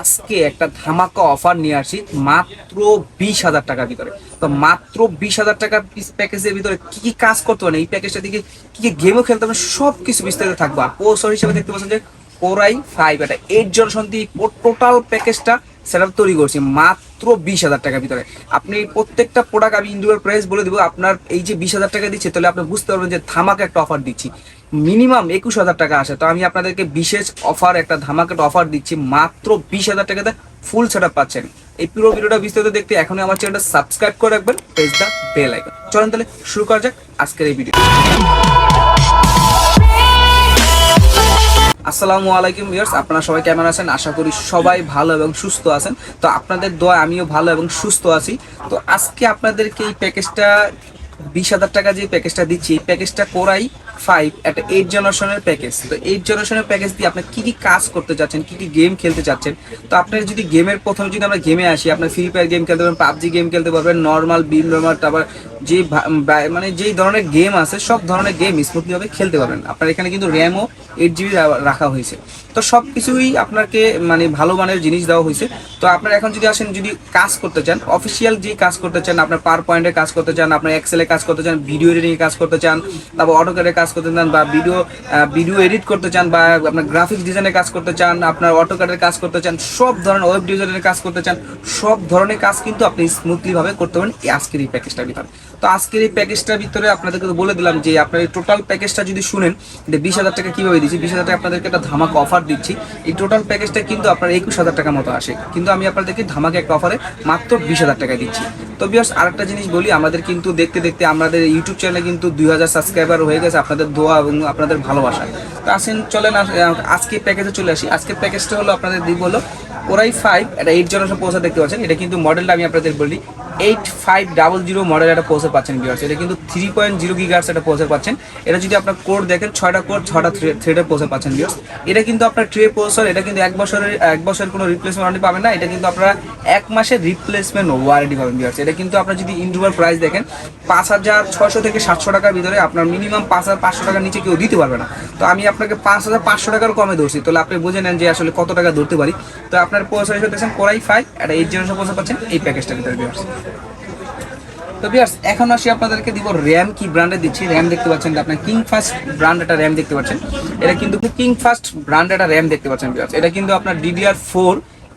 আজকে একটা ধামাকা অফার নিয়ে আসি, মাত্র বিশ হাজার টাকার ভিতরে। তো মাত্র বিশ হাজার টাকার প্যাকেজের ভিতরে কি কি কাজ করতে পারেন এই প্যাকেজটা দিকে কি কি গেমও খেলতে পারেন সব কিছু বিস্তারিত থাকবে। আর পোস্টার হিসেবে দেখতে পাচ্ছেন যে কোরাই ফাইভ এটা এইট জনসন দিয়ে টোটাল প্যাকেজটা সেটা তৈরি করছি, মাত্র বিশ হাজার টাকার ভিতরে। আপনি প্রত্যেকটা প্রোডাক্ট আমি ইন্ডিভিজুয়াল প্রাইস বলে দেবো, আপনার এই যে বিশ হাজার টাকা দিচ্ছে, তাহলে আপনি বুঝতে পারবেন যে ধামাকা একটা অফার দিচ্ছি। মিনিমাম একুশ হাজার টাকা আসে। তো আমি আপনাদেরকে বিশেষ অফার একটা ধামাকা অফার দিচ্ছি, মাত্র বিশ হাজার টাকাতে ফুল সেট পাচ্ছেন। এই পুরো ভিডিওটা বিস্তারিত দেখতে এখনই আমার চ্যানেলটা সাবস্ক্রাইব করে রাখবেন প্রেস দা বেল আইকন চলেন তাহলে শুরু করা যাক আজকের এই ভিডিও আসসালামু আলাইকুম ভিউয়ার্স আপনারা সবাই কেমন আছেন? আশা করি সবাই ভালো এবং সুস্থ আছেন। তো আপনাদের দোয়া আমিও ভালো এবং সুস্থ আছি। তো আজকে আপনাদেরকে এই প্যাকেজটা বিশ হাজার টাকা যে প্যাকেজটা দিচ্ছি, এই প্যাকেজটা কোরাই ফাইভ একটা এইট জেনারেশনের প্যাকেজ তো এইট জেনারেশনের প্যাকেজ দিয়ে আপনি কি কি কাজ করতে চাচ্ছেন কি কি গেম খেলতে চাচ্ছেন তো আপনার যদি গেমের প্রথমে যদি আমরা গেমে আসি আপনার ফ্রি ফায়ার গেম খেলতে পারবেন, পাবজি গেম খেলতে পারবেন নর্মাল বিম নর্মাল তারপর যে মানে যেই ধরনের গেম আছে, সব ধরনের গেম স্মুথলি ভাবে খেলতে পারবেন। আপনার এখানে কিন্তু র্যামও এইট জিবি রাখা হয়েছে। তো সব কিছুই আপনাকে মানে ভালো মানের জিনিস দেওয়া হয়েছে। তো আপনার এখন যদি আসেন, যদি কাজ করতে চান অফিসিয়াল যে কাজ করতে চান, আপনার পার পয়েন্টে কাজ করতে চান, আপনার এক্সেলে কাজ করতে চান ভিডিও এডিটিং কাজ করতে চান, তারপর অটোক্যাডে কাজ করতে চান বা ভিডিও ভিডিও এডিট করতে চান বা আপনার গ্রাফিক্স ডিজাইনের কাজ করতে চান, আপনার অটোক্যাডের কাজ করতে চান, সব ধরনের ওয়েব ডিজাইনের কাজ করতে চান, সব ধরনের কাজ কিন্তু আপনি স্মুথলি ভাবে করতে পারেন এই আজকের এই প্যাকেজটার ভিতরে। তো আজকের এই প্যাকেজটার ভিতরে আপনাদেরকে তো বলে দিলাম যে আপনার এই টোটাল প্যাকেজটা যদি শুনেন, যে বিশ হাজার টাকা কীভাবে দিচ্ছি, বিশ হাজার টাকা আপনাদেরকে একটা ধামাকা অফার দিচ্ছি, এই টোটাল প্যাকেজটা কিন্তু আপনার একুশ হাজার টাকার মতো আসে। কিন্তু আমি আপনাদেরকে ধামাকা একটা অফারে মাত্র বিশ হাজার টাকা দিচ্ছি। তো বিয়ার্স আরেকটা জিনিস বলি, আমাদের কিন্তু দেখতে দেখতে আমাদের ইউটিউব চ্যানেলে কিন্তু দুই হাজার সাবস্ক্রাইবার হয়ে গেছে, আপনাদের দোয়া এবং আপনাদের ভালোবাসা। তো আসেন, চলেন আজকে প্যাকেজে চলে আসি। আজকের প্যাকেজটা হলো আপনাদের দিব হলো ওরাই ফাইভ এটা এইট জেনারেশন পৌঁছা দেখতে পাচ্ছেন, এটা কিন্তু মডেলটা আমি আপনাদের বলি। Eight five double zero model একটা পৌঁছে পাচ্ছেন বিয়ার্স এটা কিন্তু থ্রি পয়েন্ট জিরো গিগার্স একটা পৌঁছে পাচ্ছেন। এটা যদি আপনার কোড দেখেন, ছয়টা কোড ছটা থ্রেডে পৌঁছে পাচ্ছেন বিয়ার্স এটা কিন্তু আপনার ট্রে পৌঁছার এটা কিন্তু এক বছরের এক বছরের কোনো রিপ্লেসমেন্ট ওয়ারেন্টি পাবেন না। এটা কিন্তু আপনারা এক মাসের রিপ্লেসমেন্ট ওয়ারেন্টি পাবেন বিয়ার্স এটা কিন্তু আপনার যদি ইন্ডিভিজুয়াল প্রাইস দেখেন, পাঁচ হাজার ছয়শো থেকে সাতশো টাকার ভিতরে আপনার মিনিমাম পাঁচ হাজার পাঁচশো টাকার নিচে কেউ দিতে পারবে না। তো আমি আপনাকে পাঁচ হাজার পাঁচশো টাকার কমে ধরছি। তাহলে আপনি বুঝে নেন যে আসলে কত টাকা ধরতে পারি। তো আপনার পয়সা হিসেবে দেখছেন কোরাই ফাইভ একটা এইট জেনারেশন পয়সা পাচ্ছেন এই প্যাকেজটার ভিতরে বিয়ার্স তো বিয়ার্স এখন আসি আপনাদেরকে দিব র্যাম কি ব্র্যান্ডে দিচ্ছি। র্যাম দেখতে পাচ্ছেন আপনার কিং ফাস্ট ব্র্যান্ড একটা র্যাম দেখতে পাচ্ছেন। এটা কিন্তু কিং ফাস্ট ব্র্যান্ড একটা র্যাম দেখতে পাচ্ছেন বিয়ার্স এটা কিন্তু আপনার ডিডিআর ফোর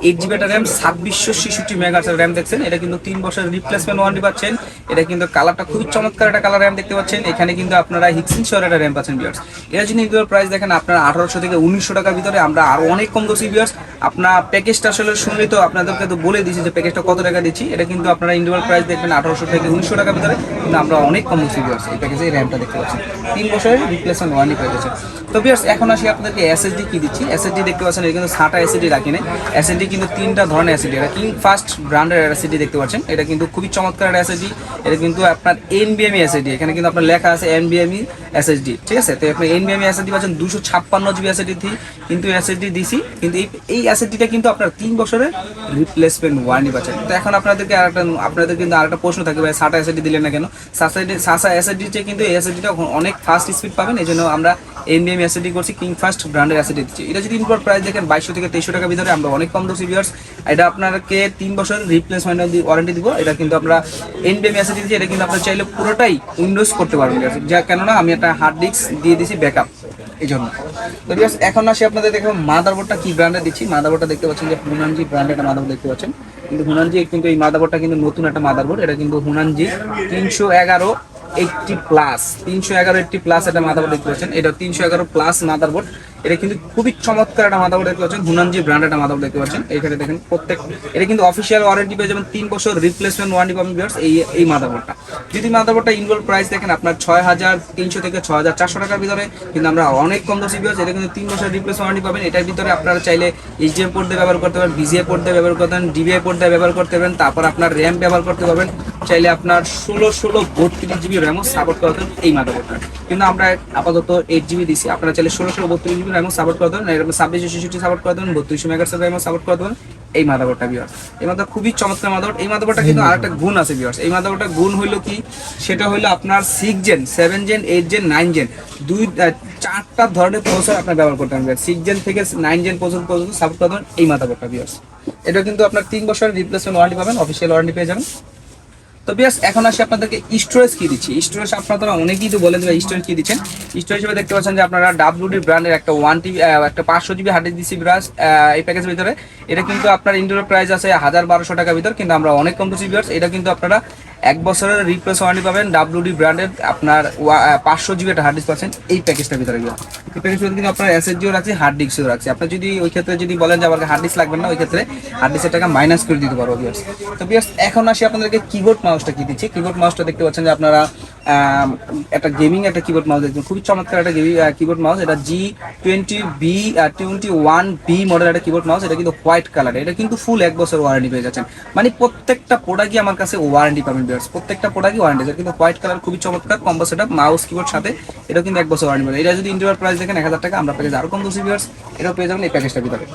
এইট জিবি একটা র্যাম ছাব্বিশশো ছেষট্টি মেগাহার্টের র্যাম দেখছেন। এটা কিন্তু তিন বছরের রিপ্লেসমেন্ট ওয়ারেন্টি পাচ্ছেন। এটা কিন্তু কালারটা খুবই চমৎকার একটা কালার র্যাম দেখতে পাচ্ছেন। এখানে কিন্তু আপনারা হিক্সিং শহরের একটা র্যাম পাচ্ছেন বিয়ার্স এটা যদি ইন্ডিয়ার প্রাইস দেখেন, আপনার আঠারোশো থেকে উনিশশো টাকার ভিতরে আমরা আরও অনেক কম দোষী বিয়ার্স আপনার প্যাকেজটা আসলে শুনলেই তো আপনাদেরকে তো বলে দিচ্ছি যে প্যাকেজটা কত টাকা দিচ্ছি। এটা কিন্তু আপনারা ইন্ডিয়ার প্রাইস দেখবেন আঠারোশো থেকে উনিশশো টাকার ভিতরে। কিন্তু আমরা অনেক কম দোষী বিয়ার্স এই প্যাকেজে র্যামটা দেখতে পাচ্ছি। তিন বছরের রিপ্লেসমেন্ট ওয়ারেন্টি পেয়ে গেছে। তো বিয়ার্স এখন আসি আপনাদেরকে এসএসডি কি দিচ্ছি? এসএসডি দেখতে পাচ্ছেন, এটা কিন্তু সাটা এসএসডি রাখি নাই। এসএসডি কিন্তু তিনটা ধরনের অ্যাসিডি এটা কিং ফার্স্ট ব্র্যান্ডের অ্যাসিডি দেখতে পাচ্ছেন। এটা কিন্তু খুবই চমৎকার একটা এসএসডি এটা কিন্তু আপনার এনবিএমই অ্যাসিডি এখানে কিন্তু আপনার লেখা আছে এনবিএমই এসএসডি ঠিক আছে? তো আপনি এনবিএমই অ্যাসিডি পাচ্ছেন দুশো ছাপ্পান্ন জিবি এসএসডি কিন্তু এসএসডি দিছি কিন্তু এই এই এসএসডিটা কিন্তু আপনার তিন বছরের রিপ্লেসমেন্ট ওয়ারেন্টি পাচ্ছেন। তো এখন আপনাদেরকে আরেকটা আপনাদের কিন্তু আরেকটা প্রশ্ন থাকবে, ভাই, সাটা অ্যাসিডি দিলেন না কেন? সাসা সাসা এসএসডি কিন্তু এই এসএসডিটা অনেক ফাস্ট স্পিড পাবেন, এই জন্য আমরা এনবিএম এসএসডি করছি কিং ফাস্ট ব্র্যান্ডের অ্যাসিডি দিচ্ছি এটা যদি ইনপোর্ট প্রাইস দেখেন, বাইশশো থেকে তেইশশো টাকা ভিতরে আমরা অনেক কম দোষী ভিউয়ার্স এটা আপনাকে তিন বছর রিপ্লেসমেন্ট ওয়ারেন্টি দিব। এটা কিন্তু আমরা এনবিএম এসএসডি দিচ্ছি এটা কিন্তু আপনার চাইলে পুরোটাই উইন্ডোজ করতে পারবেন। যা কেননা আমি একটা হার্ড ডিস্ক দিয়ে দিয়েছি ব্যাকআপ এই জন্য তো viewers, এখন আসি আপনাদের দেখো মাদারবোর্ডটা কি ব্র্যান্ডের দিচ্ছি। মাদারবোর্ডটা দেখতে পাচ্ছেন যে হুনানজি ব্র্যান্ডের একটা মাদারবোর্ড দেখতে পাচ্ছেন। কিন্তু হুনানজি কিন্তু এই মাদারবোর্ডটা কিন্তু নতুন একটা মাদারবোর্ড এটা কিন্তু হুনানজি তিনশো এগারো এইটটি প্লাস তিনশো এগারো এইটটি প্লাস একটা মাদারবোর্ড দেখতে পাচ্ছেন। এটা তিনশো এগারো প্লাস মাদারবোর্ড এটা কিন্তু খুবই চমৎকার একটা মাদারবোর্ড দেখতে পাচ্ছেন। হুনানজি ব্র্যান্ড একটা মাদারবোর্ড দেখতে পাচ্ছেন। এখানে দেখেন প্রত্যেক এটা কিন্তু অফিসিয়াল ওয়ারেন্টি পেয়ে যাবেন তিন বছর রিপ্লেসমেন্ট ওয়ারেন্টি পাবেন viewers, এই এই মাদারবোর্ডটা যদি মাদারবোর্ডটা ইনভলভ প্রাইস দেখেন আপনার ছয় হাজার তিনশো থেকে ছয় হাজার চারশো টাকার ভিতরে কিন্তু আমরা অনেক কম দোষী বিয়ার্স এটা কিন্তু তিন বছর রিপ্লেস ওয়ারেন্টি পাবেন। এটার ভিতরে আপনারা চাইলে এইচডিএম পোর্ট দিয়ে ব্যবহার করতে পারেন বিজিএ পোর্ট দিয়ে ব্যবহার করতে পারেন ডিবিআই পোর্ট দিয়ে ব্যবহার করতে পারেন তারপর আপনার র্যাম ব্যবহার করতে পারবেন। চাইলে আপনার ষোলো ষোলো বত্রিশ জিবি র্যামও সাপোর্ট করতেন এই মাদারবোর্ডটা কিন্তু আমরা আপাতত এইট জিবি দিছি। আপনারা চাইলে ষোলো ষোলো বত্রিশ জিবি র্যামও সাপোর্ট করা দেবেন এরকম ছাব্বিশশো ছেষট্টি সাপোর্ট করে দেবেন বত্রিশশো মেগাহার্টজের র্যামও সাপোর্ট করে দেবেন এই মাদাবোর্ডটা বিয়ার এই মাদার খুবই চমৎকার মাদাবোর্ড এই মাদাবোর্ডটা কিন্তু আরেকটা গুণ আছে বিয়ার্স এই মাদাবোর্ডটা গুণ হইল কি? সেটা হলো আপনার six gen seven gen eight gen nine gen দুই চারটা ধরনের প্রসেসর আপনার ব্যবহার করতে পারবেন। সিক্স জেন থেকে নাইন জেন পর্যন্ত পর্যন্ত সাপোর্ট করা দেবেন এই মাদাবোর্ডটা বিয়ার্স এটা কিন্তু আপনার তিন বছরের রিপ্লেসমেন্ট ওয়ারেন্টি পাবেন। অফিসিয়াল ওয়ারেন্টি পেয়ে যাবেন। তো বিয়াস, এখন আসি আপনাদেরকে স্টোরেজ কি দিচ্ছি। স্টোরেজ আপনারা অনেকেই তো বলে দেবেন স্টোরেজ কি দিচ্ছেন। স্টোরেজ হিসেবে দেখতে পাচ্ছেন যে আপনারা ডাব্লিউডি ব্র্যান্ডের একটা ওয়ান টিভি একটা পাঁচশো জিবি হার্ড ডিসি ব্রাস এই প্যাকেজের ভিতরে। এটা কিন্তু আপনার ইন্ডোর প্রাইস আছে হাজার বারোশো টাকার ভিতর, কিন্তু আমরা অনেক কম দিচ্ছি এটা কিন্তু আপনারা এক বছরের রিপ্লেস ওয়ারেন্টি পাবেন ডাব্লিউডি ব্র্যান্ডের আপনার পাঁচশো জিবি একটা হার্ড ডিস্ক পাচ্ছেন। এই প্যাকেজটার ভিতরে গিয়ে। এই প্যাকেজের ভিতরে কিন্তু আপনার এসএসজিও রাখছে হার্ড ডিস্কও রাখছে। আপনি যদি ওই ক্ষেত্রে যদি বলেন যে আমার হার্ড ডিস্ক লাগবে না, ওই ক্ষেত্রে হার্ড ডিস্কের টাকা মাইনাস করে দিতে পারব বিয়ার্স তো বিয়ার্স এখন আসি আপনাদেরকে কিবোর্ড মাউসটা কি দিচ্ছে? কিবোর্ড মাউসটা দেখতে পাচ্ছেন যে আপনারা একটা গেমিং, একটা কিবোর্ড মাউস দেখবেন খুবই চমৎকার একটা গেমিং কিবোর্ড মাউস এটা G twenty B twenty one B model একটা কিবোর্ড মাউস এটা কিন্তু হোয়াইট কালার এটা কিন্তু ফুল এক বছর ওয়ারেন্টি পেয়ে যাচ্ছেন। মানে প্রত্যেকটা প্রোডাক্টই আমার কাছে ওয়ারেন্টি পাবেন বিয়ার্স প্রত্যেকটা প্রোডাক্টই ওয়ারেন্টি আছে কিন্তু হোয়াইট কালার খুবই চমৎকার কম্বো সেটআপ মাউস কিবোর্ড সাথে। এটা কিন্তু এক বছর ওয়ারেন্টি পাবেন। এটা যদি ইন্ডিয়ার প্রাইস দেখেন, এক হাজার টাকা আমরা পেয়ে প্যাকেজ আরও কম দোষী বিয়ার্স এটাও পেয়ে যাবেন এই প্যাকেজটার ভিতরে।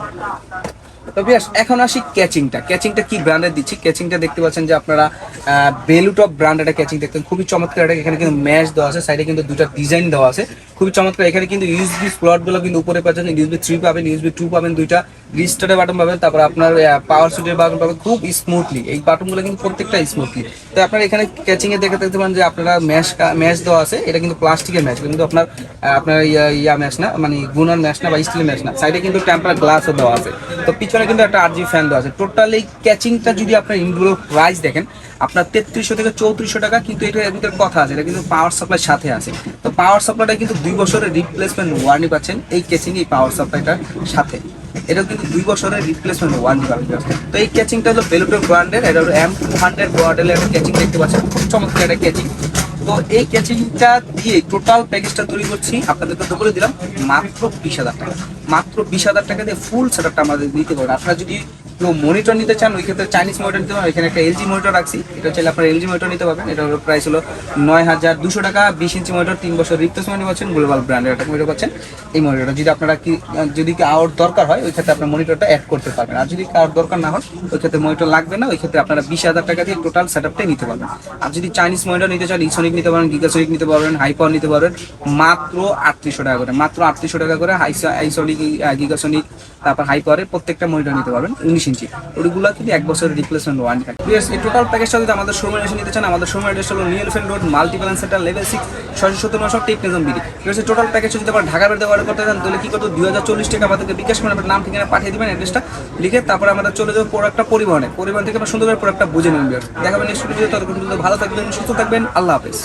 তো বিয়াস, এখন আসি ক্যাচিংটা। ক্যাচিংটা কি ব্র্যান্ডের দিচ্ছি? ক্যাচিংটা দেখতে পাচ্ছেন যে আপনারা বেলুটপ ব্র্যান্ড একটা ক্যাচিং দেখতেন খুবই চমৎকার এটা এখানে কিন্তু ম্যাচ দেওয়া আছে সাইডে কিন্তু দুটা ডিজাইন দেওয়া আছে। খুবই চমৎকার, এখানে কিন্তু ইউএসবি স্লটগুলো কিন্তু উপরে পাচ্ছেন ইউএসবি থ্রি পাবেন ইউএসবি টু পাবেন দুইটা। রিস্টারের বাটন পাবেন, তারপর আপনার পাওয়ার সুইচের বাটন পাবেন খুব স্মুথলি এই বাটনগুলো কিন্তু প্রত্যেকটা স্মুথলি তো আপনার এখানে ক্যাচিং এ দেখে দেখতে পারেন যে আপনারা ম্যাশ ম্যাশ দেওয়া আছে। এটা কিন্তু প্লাস্টিকের ম্যাচ কিন্তু আপনার আপনার ইয়া ম্যাচ না মানে গুনার ম্যাচ না বা স্টিলের ম্যাচ না। সাইডে কিন্তু টেম্পার গ্লাসও দেওয়া আছে। তো পিছনে কিন্তু একটা আট ফ্যান দেওয়া আছে। টোটাল এই ক্যাচিংটা যদি আপনার ইনডোর প্রাইস দেখেন, আপনার তেত্রিশশো থেকে চৌত্রিশশো টাকা, কিন্তু এটা ভিতরে কথা আছে, এটা কিন্তু পাওয়ার সাপ্লাই সাথে আছে। তো পাওয়ার সাপ্লাইটা কিন্তু দুই বছরের রিপ্লেসমেন্ট ওয়ারেন্টি পাচ্ছেন এই ক্যাচিং এই পাওয়ার সাপ্লাইটার সাথে। এটা কিন্তু দুই বছরের রিপ্লেসমেন্ট ওয়ান তো এই ক্যাচিংটা হলো বেলুটের ব্র্যান্ডের এটা হলো এম টু হান্ড্রেড মডেলের একটা ক্যাচিং দেখতে পাচ্ছেন। খুব চমৎকার একটা ক্যাচিং তো এই ক্যাচিংটা দিয়ে টোটাল প্যাকেজটা তৈরি করছি, আপনাদেরকে তো বলে দিলাম, মাত্র বিশ হাজার টাকা। মাত্র বিশ হাজার টাকা দিয়ে ফুল সেটআপটা আমাদের দিতে পারেন আপনারা যদি কেউ মনিটর নিতে চান, ওই ক্ষেত্রে চাইনিজ মনিটর নিতে পারেন এখানে একটা এলজি মনিটর রাখছি। এটা চাইলে আপনার এলজি মনিটর নিতে পারবেন। এটা হলো প্রাইস হলো নয় হাজার দুশো টাকা, বিশ ইঞ্চি মনিটর তিন বছর রিপ্লেসমেন্ট পাচ্ছেন গ্লোবাল ব্র্যান্ডের একটা মনিটর পাচ্ছেন। এই মনিটরটা যদি আপনারা কি, যদি কারোর দরকার হয়, ওই ক্ষেত্রে আপনার মনিটরটা অ্যাড করতে পারবেন। আর যদি কারোর দরকার না হয়, ওই ক্ষেত্রে মনিটর লাগবে না, ওই ক্ষেত্রে আপনারা বিশ হাজার টাকা দিয়ে টোটাল সেটআপটাই নিতে পারবেন। আর যদি চাইনিজ মনিটর নিতে চান ইসোনিক নিতে পারেন গিগাসোনিক নিতে পারবেন হাইপার নিতে পারবেন, মাত্র আটত্রিশশো টাকা করে, মাত্র আটত্রিশশো টাকা করে আইসোনিক গিগাসোনিক তারপর হাই পাওয়ারের প্রত্যেকটা মনিটর নিতে পারবেন, উনিশ ইঞ্চি। ওইগুলো কিন্তু এক বছরের রিপ্লেসমেন্ট ওয়ান থাকে। এই টোটাল প্যাকেজটা যদি আমাদের শোরুমে এসে নিতে চান, আমাদের শোরুমের অ্যাড্রেস হলো new Elephant Road Multiplan Centre level six ছয়শো সত্তর নশো টেকনিজম বিডি। ঠিক টোটাল প্যাকেজ যদি আবার ঢাকা বেরোতে অর্ডার করতে চান, তাহলে কি করতো দুই হাজার চল্লিশ টাকা আমাদেরকে বিকাশ করে আপনার নাম, ঠিকানা পাঠিয়ে দেবেন অ্যাড্রেসটা লিখে তারপরে আমাদের চলে যাবে প্রোডাক্টটা পরিবহনে। পরিবহন থেকে আমরা সুন্দর করে প্রোডাক্টটা বুঝে নেবেন দেখাবেন নেক্সট ভিডিও ততক্ষণ ভালো থাকবেন, সুস্থ থাকবেন, আল্লাহ হাফেজ।